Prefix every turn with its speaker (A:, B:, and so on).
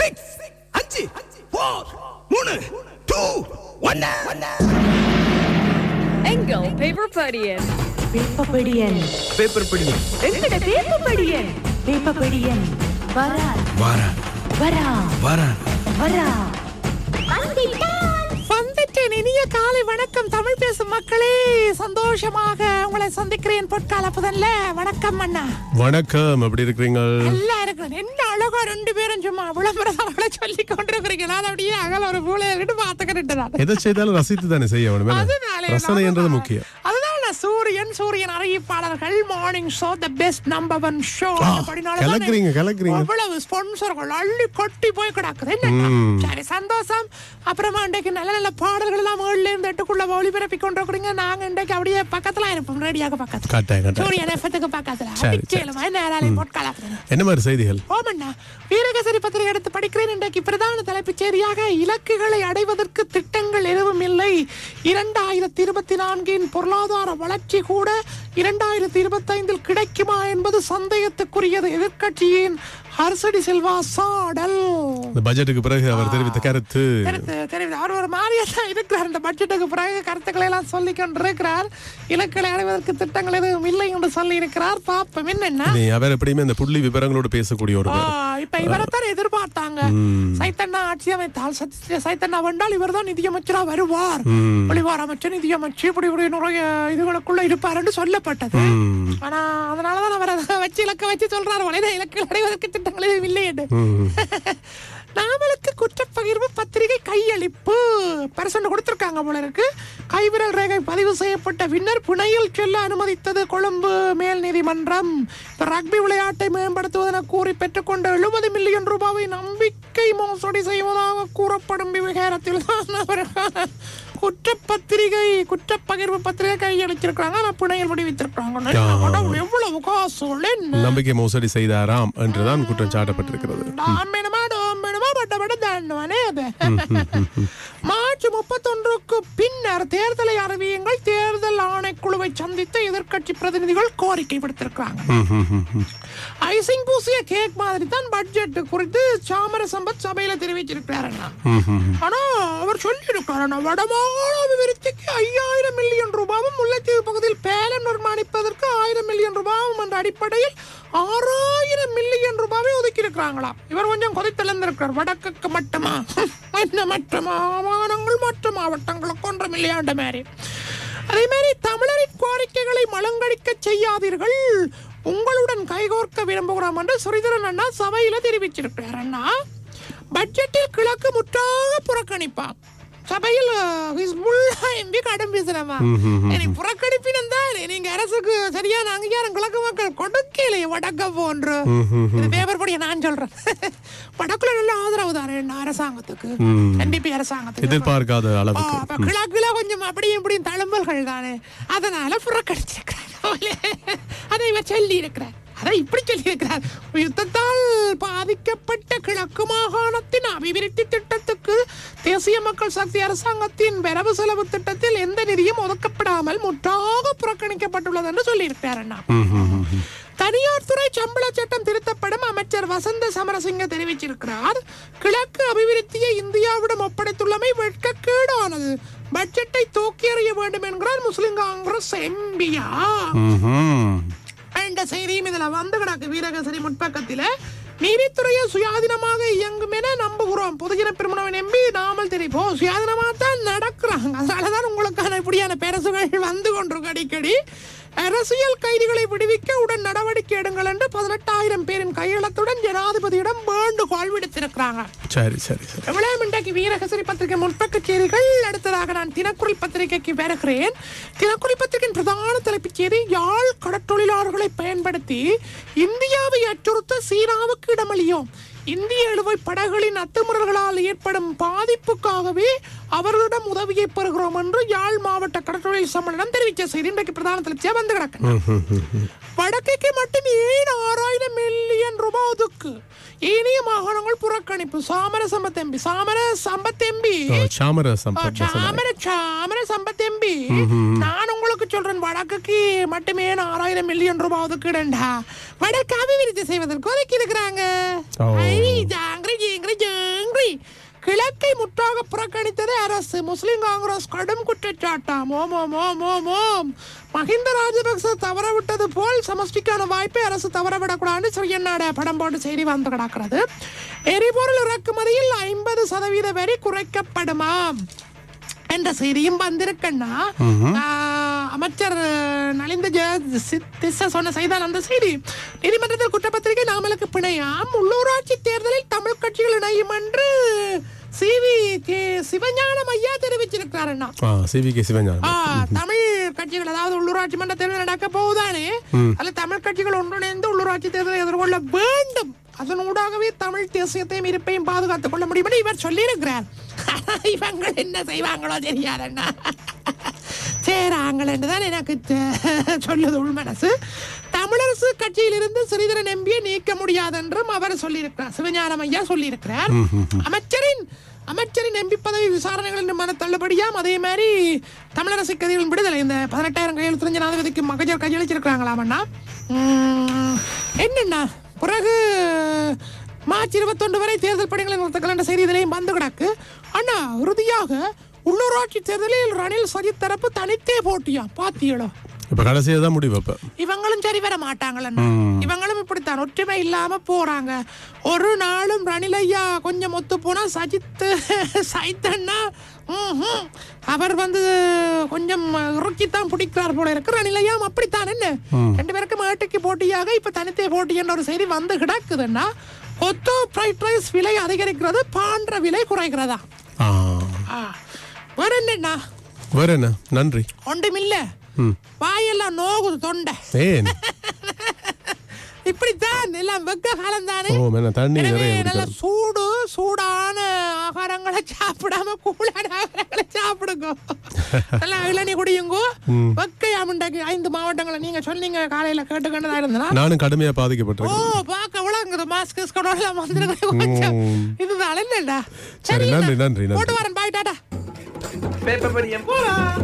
A: Six அஞ்சு four மூணு two ஒன்னு
B: எங்கள் பேப்பர் படியன்
C: வேப்பப்படியன்
A: பேப்பர் படி
C: எங்கட வேப்பப்படியன் வேப்பப்படியன் வரா.
A: வாரா.
C: வரா.
A: வாரா.
C: வரா.
D: வந்துட்டேன். இனிய காலை வணக்கம். தமிழ் பேசும் மக்களே சந்தோஷமாக உங்களை சந்திக்கிறேன் பொற்கால புதன்ல. வணக்கம் அண்ணா.
E: வணக்கம். எப்படி இருக்கிறீங்க?
D: இருக்கிறேன் என்ன அழகா ரெண்டு பேரும் சும்மா விளம்பரங்களை சொல்லி கொண்டிருக்கிறீங்க நான் அப்படியே அகல ஒரு பூலையை விட்டு பார்த்துக்கிட்டு
E: எதை செய்தாலும் ரசித்து தானே செய்ய வேணும் ரசனை என்றது. முக்கியம்.
D: அதுதான் சூரியன் சூரியன் அறிவிப்பாளர்கள் morning show the best number one show
E: கலக்குறீங்க, கலக்குறீங்க.
D: அவ்வளவு ஸ்பான்சர்கள் அள்ளி கொட்டி போய் கிடக்குது. சரி சந்தோஷம். அப்புறமா இன்றைக்கு நல்ல நல்ல பாடல்கள் எல்லாம் ஏழுல இருந்து எட்டுக்குள்ள ஒளிபரப்பி கொண்டிருக்கிறீங்க. நாங்க இன்றைக்கு அப்படியே பக்கத்துல இருப்போம் ரேடியாக பக்கத்துல. சூரியன் எஃபத்துக்கு பக்கத்துல. நேராலே
E: என்ன மாதிரி செய்திகள்?
D: ஓமண்ணா வீரகசரி பத்திரிகை எடுத்து படிக்கிறேன். இன்றைக்கு பிரதான தலைப்புச் செய்தியாக இலக்குகளை அடைவதற்கு திட்டங்கள் எதுவும் இல்லை. இரண்டாயிரத்தி இருபத்தி நான்கின் பொருளாதார வளர்ச்சி கூட இரண்டாயிரத்தி இருபத்தைந்தில் கிடைக்குமா என்பது சந்தேகத்துக்குரியது. எதிர்க்கட்சியின் ஹர்சடி செல்வா சாடல்.
E: இந்த பட்ஜெட்டுக்கு பிறகு அவர் தெரிவித்த கருத்து.
D: மாதிரியா தான் இருக்கிறார். இந்த பட்ஜெட்டுக்கு பிறகு கருத்துக்களை எல்லாம் சொல்லி கொண்டிருக்கிறார். இலக்குகளை அடைவதற்கு திட்டங்கள் எதுவும் இல்லை என்று சொல்லி இருக்கிறார் பாப்போம் என்னன்னா
E: நீ அவர் எப்படியுமே இந்த புள்ளி விவரங்களோடு பேசக்கூடிய ஒரு
D: இப்ப இவரைத்தான் எதிர்பார்த்தாங்க. சைத்தன்னா ஆட்சி அமைத்தால் சத்~ சைத்தன்னா வந்தால் இவர்தான் நிதியமைச்சரா வருவார். ஒளிவார் அமைச்சர் நிதியமைச்சர் இப்படி இப்படி நிறைய இதுகளுக்குள்ள இருப்பார் என்று சொல்லப்பட்டது. ஆனா அதனாலதான் அவர் அதை வச்சு இலக்க வச்சு சொல்றாரு. வலைத இலக்கு அடைவதற்கு திட்டங்கள் எதுவும் இல்லை என்று. நாமலுக்கு குற்றப்பகிர்வு பத்திரிகை கையளிப்பு. பரிசு கொடுத்திருக்காங்க போல இருக்கு. கைவிரல் ரேகை பதிவு செய்யப்பட்ட பின்னர் புனையில் செல்ல அனுமதித்தது கொழும்பு மேல் நீதிமன்றம். ரக்பி விளையாட்டை மேம்படுத்துவதென கூறி பெற்றுக்கொண்ட எழுபது மில்லியன் ரூபாவை நம்பிக்கை மோசடி செய்வதாக கூறப்படும் விவகாரத்தில் தான் அவர்கள் குற்றப்பத்திரிகை குற்றப்பகிர்வு பத்திரிகை கையளிச்சிருக்காங்க ஆனா புனையில் விடுவித்திருக்காங்க எவ்வளவு என்ன?
E: நம்பிக்கை மோசடி செய்தாராம் என்றுதான் குற்றம் சாட்டப்பட்டிருக்கிறது.
D: பட்ட தாண்டுவானே அது. மார்ச் முப்பத்தொன்றுக்கு பின்னர் தேர்தலை அறிவியுங்கள் சந்தித்து எதிர்கட்சி பிரதிநிதிகள் கோரிக்கை விடுத்திருக்காங்க ஐசிங் பூசிய கேக் மாதிரி தான் பட்ஜெட் குறித்து சாமர சம்பத் சபையில தெரிவிச்சிருக்கிறார் ஆனா அவர் சொல்லியிருக்காரு வடமாகாண அபிவிருத்திக்கு ஐயாயிரம் மில்லியன் ரூபாவும் முல்லைத்தீவு பகுதியில் பேலம் நிர்மாணிப்பதற்கு ஆயிரம் மில்லியன் ரூபாவும் என்ற அடிப்படையில் ஆறாயிரம் மில்லியன் ரூபாவை ஒதுக்கி இருக்கிறாங்களாம் இவர் கொஞ்சம் கொதித்தெழுந்திருக்கிறார். வடக்குக்கு மட்டுமா? என்ன மற்ற மாகாணங்கள் மற்ற மாவட்டங்களுக்கு ஒன்றும் இல்லையாண்ட மாதிரி அதே மாதிரி தமிழரின் கோரிக்கைகளை மலங்கடிக்க செய்யாதீர்கள். உங்களுடன் கைகோர்க்க விரும்புகிறோம் என்று சுரீதரன் அண்ணா சபையில் தெரிவிச்சிருக்கிறார் அண்ணா. பட்ஜெட்டில் கிழக்கு முற்றாக புறக்கணிப்பான். சபையில் எம்பி கடன் பேசுறமா இனி புறக்கணிப்பினம் தான் நீங்க அரசுக்கு சரியான அங்கீகாரம் கிழக்கு மக்கள் கொடுக்கலையே வடக்க போன்று. இது பேப்பர் படிய நான் சொல்றேன். வடக்குல நல்ல ஆதரவு தானே அரசாங்கத்துக்கு. என்டிபி அரசாங்கத்துக்கு.
E: எதிர்பார்க்காத அளவுக்கு.
D: கிழக்குல கொஞ்சம் அப்படியும் இப்படியும் தழும்பல்கள் தானே. அதனால புறக்கணிச்சிருக்கிறார் அதை இவர் சொல்லி இருக்கிறார். அதை இப்படி சொல்லியிருக்கிறார். யுத்தத்தால் பாதிக்கப்பட்ட கிழக்கு மாகாணத்தின் அபிவிருத்தி திட்டத்துக்கு தேசிய மக்கள் சக்தி அரசாங்கத்தின் வரவு செலவு திட்டத்தில் எந்த நிதியும் ஒதுக்கப்படாமல் முற்றாக புறக்கணிக்கப்பட்டுள்ளது என்று சொல்லியிருக்கிறார் அண்ணா. தனியார் துறை சம்பள சட்டம் திருத்தப்படும் அமைச்சர் வசந்த சமரசிங்க தெரிவிச்சிருக்கிறார். கிழக்கு அபிவிருத்தியை இந்தியாவிடம் ஒப்படைத்துள்ளமை வெட்கக்கேடானது. பட்ஜெட்டை தூக்கி எறிய வேண்டும் என்கிறார் முஸ்லிம் காங்கிரஸ் எம்பியா. என்ற செய்தியும் இதுல வந்து கிடக்கு. வீரகசரி முற்பக்கத்தில் நீதித்துறையை சுயாதீனமாக இயங்கும் என நம்புகிறோம். பொதுஜன பெருமனவை நம்பி நாமல் தெரிப்போம் சுயாதீனமா தான் நடக்கிறாங்க. அதனாலதான் உங்களுக்கான இப்படியான பேரசுகள் வந்து கொண்டிருக்கும் அடிக்கடி. அரசியல் கைதிகளை விடுவிக்க உடன் நடவடிக்கை எடுங்கள் என்று பதினெட்டாயிரம் பேரின் கையெழுத்துடன் ஜனாதிபதியிடம் வேண்டுகோள் விடுத்திருக்கிறாங்க.
E: சரி சரி
D: எவ்வளவு இன்றைக்கு வீரகசரி பத்திரிகை முற்பக்க செய்திகள்? அடுத்ததாக நான் தினக்குறள் பத்திரிகைக்கு வருகிறேன். தினக்குறள் பத்திரிகையின் பிரதான தலைப்புச் செய்தி யாழ் கடற்தொழிலாளர்களை பயன்படுத்தி இந்தியாவை அச்சுறுத்த சீனாவுக்கு இடமளியோம். இந்திய இழுவை படகுகளின் அத்துமுறல்களால் ஏற்படும் பாதிப்புக்காகவே அவர்களிடம் உதவியை பெறுகிறோம் என்று யாழ் மாவட்ட கடற்தொழில் சம்மேளனம் தெரிவித்த செய்தி. இன்றைக்கு பிரதான தலைச்சியா வந்து கிடக்கு. வடக்குக்கு மட்டும் ஏன் ஆறாயிரம் மில்லியன் ரூபாய் ஒதுக்கு ஏனைய மாகாணங்கள் புறக்கணிப்பு. சாமர சம்பத்தெம்பி சாமர சம்பத்தெம்பி.
E: சாமர.
D: சாமர சாமர சம்பத்தெம்பி. நான் உங்களுக்கு சொல்றேன் வடக்குக்கு மட்டுமே ஆறாயிரம் மில்லியன் ரூபாய் ஒதுக்கிடண்டா. வடக்கு அபிவிருத்தி செய்வதற்கு ஒதுக்கி இருக்கிறாங்க ஜா முற்றாக புறக்கணித்தது அரசு. முஸ்லிம் காங்கிரஸ் கடும் குற்றச்சாட்டாம். ஓம் ஓம் ஓம் ஓம் ஓம் மஹிந்த ராஜபக்ச தவற விட்டது போல் சமஷ்டிக்கான வாய்ப்பை அரசு தவறவிடக்கூடாதுன்னு ஸ்ரீயன்னாட படம் போட்டு செய்தி வந்து கிடக்கிறது. எரிபொருள் இறக்குமதியில் ஐம்பது சதவீத வரி குறைக்கப்படுமாம். என்ற செய்தியும் வந்திருக்கன்னா அமைச்சர் நலிந்த ஜெ- சி- திஸ்ஸ சொன்ன செய்தான் அந்த செய்தி. நீதிமன்றத்தில் குற்றப்பத்திரிகை நாமலுக்கு பிணையாம். உள்ளூராட்சி தேர்தலில் தமிழ் கட்சிகள் இணையும் என்று சிவி கே சிவஞானம் ஐயா தெரிவிச்சிருக்கிறாருன்னா
E: ஆ சிவி கே சிவஞானம்.
D: தமிழ் கட்சிகள் அதாவது உள்ளூராட்சி மன்ற தேர்தல் நடக்க போகுதானே அதுல தமிழ் கட்சிகள் ஒன்றிணைந்து உள்ளூராட்சி தேர்தலை எதிர்கொள்ள வேண்டும். அதன் ஊடாகவே தமிழ் தேசியத்தையும் இருப்பையும் பாதுகாத்துக் கொள்ள முடியும் இவர் சொல்லியிருக்கிறார். இவங்க என்ன செய்வாங்களோ தெரியாதண்ணா. சேராங்கள் என்றுதான் எனக்கு சொல்லுது உள் மனசு. தமிழரசு கட்சியிலிருந்து சிறிதரன் எம்பியை நீக்க முடியாது என்றும் அவர் சொல்லியிருக்கிறார். சிவஞானம் ஐயா சொல்லியிருக்கிறார். அமைச்சரின் அமைச்சரின் எம்பி பதவி விசாரணைகள் என்று மன தள்ளுபடியாம் அதே மாதிரி தமிழரசு கதிகளின் விடுதலை. இந்த பதினெட்டாயிரம் கையெழுத்து ஜனாதிபதிக்கு மகஜர் கையளிச்சிருக்கிறாங்களாமண்ணா என்னண்ணா பிறகு மார்ச் இருபத்தொன்று வரை தேர்தல் பணிகளை நிறுத்தங்கள் என்ற செய்தி இதிலையும் வந்து கிடக்கு. அண்ணா உறுதியாக உள்ளூராட்சி தேர்தலில் ரணில் சஜித் தரப்பு தனித்தே போட்டியா? பாத்தியடா
E: இப்ப கடைசியா தான் முடிவு அப்ப.
D: இவங்களும் சரி வர மாட்டாங்களண்ணா இவங்களும் இப்படித்தான். ஒற்றுமை இல்லாம போறாங்க. ஒரு நாளும் ரணிலையா கொஞ்சம் ஒத்து போனா சஜித் ம்ஹும். அவர் வந்து கொஞ்சம் இறுக்கித்தான் பிடிக்கிறார் போல இருக்கு. ரணிலையாம் அப்படித்தான் என்ன ரெண்டு பேருக்கும் ஏட்டுக்கு போட்டியாக இப்ப தனித்தே போட்டி என்ற ஒரு செய்தி வந்து கிடக்குதுன்னா கொத்து ஃப்ரைட் ரைஸ் விலை அதிகரிக்கிறது பாண்ட விலை குறைகிறதா?
E: ஆ.
D: வேற என்னண்ணா
E: வேற என்ன நன்றி.
D: ஒன்றுமில்ல. வாயெல்லாம் நோகுது தொண்டை.
E: ஏன்?
D: இப்படித்தான் எல்லாம் வெக்க காலம் தானே?
E: ஓ தண்ணி
D: நல்ல சூடு சூடான ஆகாரங்களை சாப்பிடாம கூலான ஆகாரங்களை சாப்பிடுங்க. நல்லா இளநீ குடியுங்க. வெக்கையாமண்டாக்கு ஐந்து மாவட்டங்களை நீங்க சொன்னீங்க காலையில கேட்டுக்கண்டதா இருந்தனா
E: நானும் கடுமையா
D: ஓ
E: பாதிக்கப்பட்டிருக்கேன்
D: பாக்க விளங்குது மாஸ்க் கடவுள
E: ம்.
D: இதுதான் இல்லடா
E: சரி, நன்றி, நன்றி, நன்றி.
D: போட்டு வரேன். பாய் டாடா.
A: பேப்பர் படியம் போலாம்